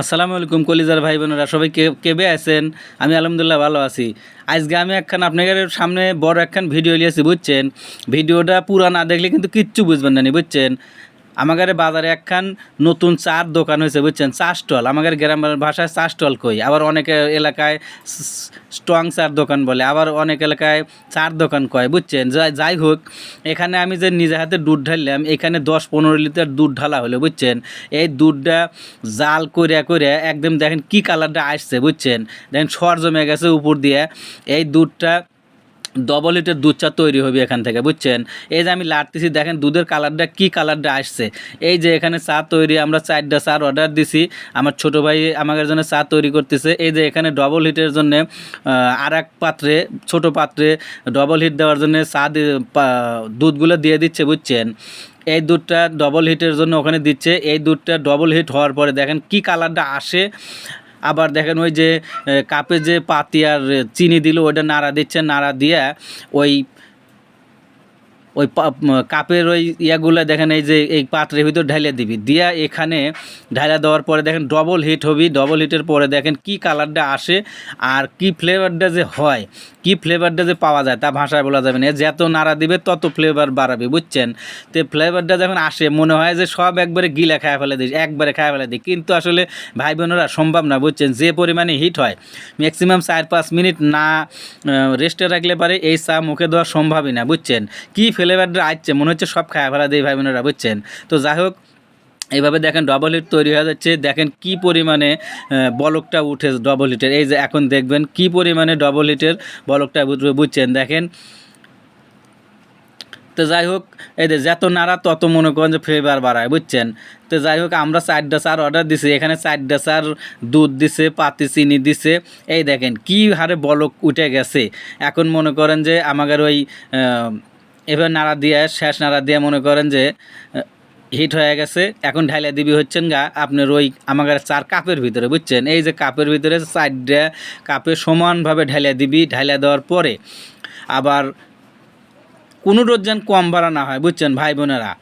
আসসালামু আলাইকুম কলিজার ভাই বোনেরা সবাই কে কেবে আছেন? আমি আলহামদুলিল্লাহ ভালো আছি। আজকে আমি একখান আপনাদের সামনে বড় একখান ভিডিও নিয়েছি বুঝছেন? ভিডিওটা পুরা না দেখলে কিন্তু কিচ্ছু বুঝবেন না নি, বুঝছেন? আমাদের বাজারে একখান নতুন চার দোকান হয়েছে, বুঝছেন? চা স্টল আমাদের গ্রামের ভাষায় চা স্টল কই। আবার অনেক এলাকায় স্ট্রং চার দোকান বলে। আবার অনেক এলাকায় চার দোকান কয়, বুঝছেন? যাই যাই হোক, এখানে আমি যে নিজে হাতে দুধ ঢাললাম, এখানে দশ পনেরো লিটার দুধ ঢালা হলো, বুঝছেন? এই দুধটা জাল করে করে একদম দেখেন কি কালারটা আসছে, বুঝছেন? দেখেন সর জমে গেছে উপর দিয়ে। এই দুধটা ডবল লিটার দুধ চা তৈরি হবে এখান থেকে, বুঝছেন? এই যে আমি লাড়তেছি, দেখেন দুধের কালারটা কি কালারটা আসছে। এই যে এখানে চা তৈরি, আমরা চারটা চার অর্ডার দিছি। আমার ছোট ভাই আমাদের জন্য চা তৈরি করতেছে। এই যে এখানে ডবল হিটের জন্য আর এক পাত্রে, ছোট পাত্রে ডবল হিট দেওয়ার জন্য চা দুধগুলো দিয়ে দিচ্ছে, বুঝছেন? এই দুধটা ডবল হিটের জন্য ওখানে দিচ্ছে। এই দুধটা ডবল হিট হওয়ার পরে দেখেন কি কালারটা আসে। আবার দেখেন ওই যে কাপে যে পাতি আর চিনি দিল, ওইটা নাড়া দিচ্ছে, নাড়া দিয়ে ওই ওই কাপের ওই ইয়াগুলো দেখেন, এই যে এই পাত্রের ভিতর ঢালিয়ে দিবি। দিয়া এখানে ঢালা দেওয়ার পরে দেখেন ডবল হিট হবি। ডবল হিটের পরে দেখেন কি কালারটা আসে আর কি ফ্লেভারটা যে হয়, কি ফ্লেভারটা যে পাওয়া যায় তা ভাষায় বলা যাবে না। যত নাড়া দিবে, তত ফ্লেভার বাড়াবে, বুঝছেন? তো ফ্লেভারটা যখন আসে, মনে হয় যে সব একবারে গিলা খায় ফেলে দিই একবারে খায় ফেলে দিই কিন্তু আসলে ভাই বোনেরা সম্ভব না, বুঝছেন? যে পরিমাণে হিট হয় ম্যাক্সিমাম চার পাঁচ মিনিট না রেস্টে রাখলে পারে, এই চা মুখে দেওয়া সম্ভবই না, বুঝছেন? কি ফ্লেভারটা আসছে মনে হচ্ছে সব খায় ফেলা দিই ভাই বোনেরা বুঝছেন? তো যাই হোক এইভাবে দেখেন ডবল হিট তৈরি হয়ে যাচ্ছে। দেখেন কি পরিমাণে বলকটা উঠে ডবল হিটের এই যে এখন দেখবেন কি পরিমাণে ডবল হিটের বলকটা উঠবে, বুঝছেন? দেখেন, তো যাই হোক, এই যে যত নাড়া তত মনে করেন যে ফ্লেভার বাড়ায়, বুঝছেন? তো যাই হোক, আমরা চারটা চার অর্ডার দিছি। এখানে চারটা চার দুধ দিছে, পাতি, চিনি দিছে। এই দেখেন কি হারে বলক উঠে গেছে। এখন মনে করেন যে আমাদের ওই এবার নাড়া দিয়ে, শেষ নাড়া দিয়ে মনে করেন যে, হিট হয়ে গেছে। এখন ঢাইলা দিবি হচ্ছেন গা আপনার ওই আমাদের চার কাপের ভিতরে, বুঝছেন? এই যে কাপের ভিতরে চারটা কাপে সমানভাবে ঢাইলা দিবি, ঢাইলা দেওয়ার পরে আবার কোনো যেন কম ভাড়া না হয়, বুঝছেন ভাই বোনেরা?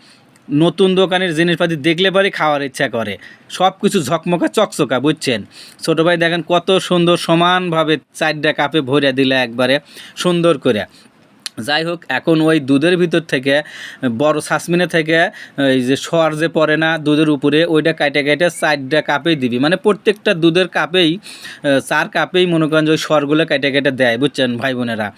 নতুন দোকানের জিনিসপাতি দেখলে পরে খাওয়ার ইচ্ছা করে। সব কিছু ঝকমকা, চকচকা, বুঝছেন? ছোটো ভাই দেখেন কত সুন্দর সমানভাবে চারটা কাপে ভরে দিলে একবারে সুন্দর করে যাই হোক, এখন ওই দুধের ভিতর থেকে, বড় সাসমিনে থেকে, এই যে সর যে পড়ে না দুধের উপরে, ওইটা কাটে কাটে চারটা কাপেই দিবি। মানে প্রত্যেকটা দুধের কাপেই চার কাপেই মনে করেন যে ওই সরগুলো কেটে কেটে দেয়, বুঝছেন ভাই বোনেরা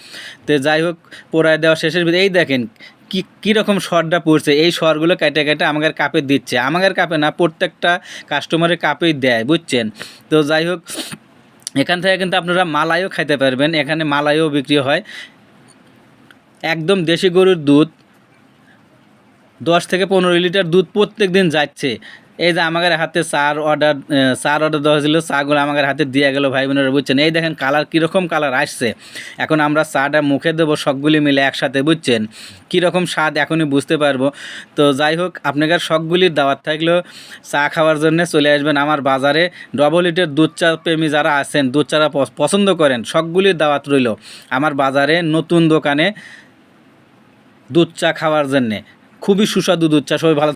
তো যাই হোক, পোড়ায় দেওয়া শেষের ভিতরে, এই দেখেন কি কীরকম স্বরটা পড়ছে, এই স্বরগুলো কেটে কেটে আমাদের কাপে দিচ্ছে। আমাদের কাপে না, প্রত্যেকটা কাস্টমারের কাপেই দেয়, বুঝছেন? তো যাই হোক, এখান থেকে কিন্তু আপনারা মালাইও খাইতে পারবেন, এখানে মালাইও বিক্রি হয়। একদম দেশি গরুর দুধ, দশ থেকে পনেরো লিটার দুধ প্রত্যেক দিন যাচ্ছে। এই যে আমাদের হাতে চার অর্ডার চার অর্ডার দেওয়া ছিল চাগুলো আমাদের হাতে দিয়ে গেল ভাই বোনেরা, বুঝছেন? এই দেখেন কালার কীরকম কালার আসছে। এখন আমরা চাটা মুখে দেবো সবগুলি মিলে একসাথে, বুঝছেন? কীরকম স্বাদ এখনই বুঝতে পারব। তো যাই হোক, আপনাদের সবগুলির দাওয়াত থাকলেও চা খাওয়ার জন্য চলে আসবেন আমার বাজারে। ডবল লিটার দুধ চা প্রেমী যারা আছেন, দুধ চারা পছন্দ করেন, সবগুলির দাওয়াত রইল। আমার বাজারে নতুন দোকানে দুধ চা খাওয়ার জন্যে। খুবই সুস্বাদু দুধ চা সবাই ভালো